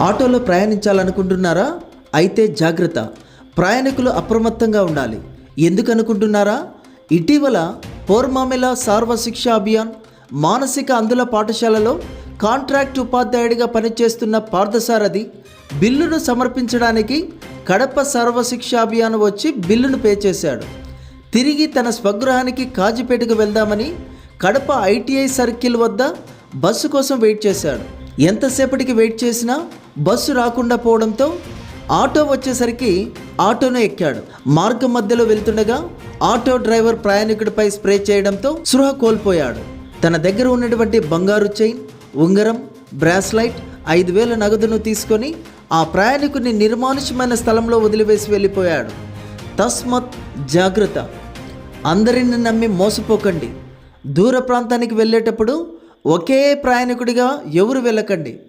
ఆటోలో ప్రయాణించాలనుకుంటున్నారా? అయితే జాగ్రత్త. ప్రయాణికులు అప్రమత్తంగా ఉండాలి. ఎందుకు అనుకుంటున్నారా ఇటీవల పోర్మామిల సార్వశిక్ష అభియాన్ మానసిక అందుల పాఠశాలలో కాంట్రాక్ట్ ఉపాధ్యాయుడిగా పనిచేస్తున్న పార్థసారథి బిల్లును సమర్పించడానికి కడప సర్వశిక్షా అభియాన్ వచ్చి బిల్లును పే చేశాడు. తిరిగి తన స్వగృహానికి కాజిపేటకు వెళ్దామని కడప ఐటీఐ సర్కిల్ వద్ద బస్సు కోసం వెయిట్ చేశాడు. ఎంతసేపటికి వెయిట్ చేసినా బస్సు రాకుండా పోవడంతో ఆటో వచ్చేసరికి ఆటోను ఎక్కాడు. మార్గం మధ్యలో వెళ్తుండగా ఆటో డ్రైవర్ ప్రయాణికుడిపై స్ప్రే చేయడంతో సృహ కోల్పోయాడు. తన దగ్గర ఉన్నటువంటి బంగారు చైన్ ఉంగరం బ్రాస్లైట్ ఐదు వేల నగదును తీసుకొని ఆ ప్రయాణికుని నిర్మానుష్యమైన స్థలంలో వదిలివేసి వెళ్ళిపోయాడు. తస్మత్ జాగ్రత్త. అందరిని నమ్మి మోసపోకండి. దూర ప్రాంతానికి వెళ్ళేటప్పుడు ఒకే ప్రయాణికుడిగా ఎవరు వెళ్ళకండి.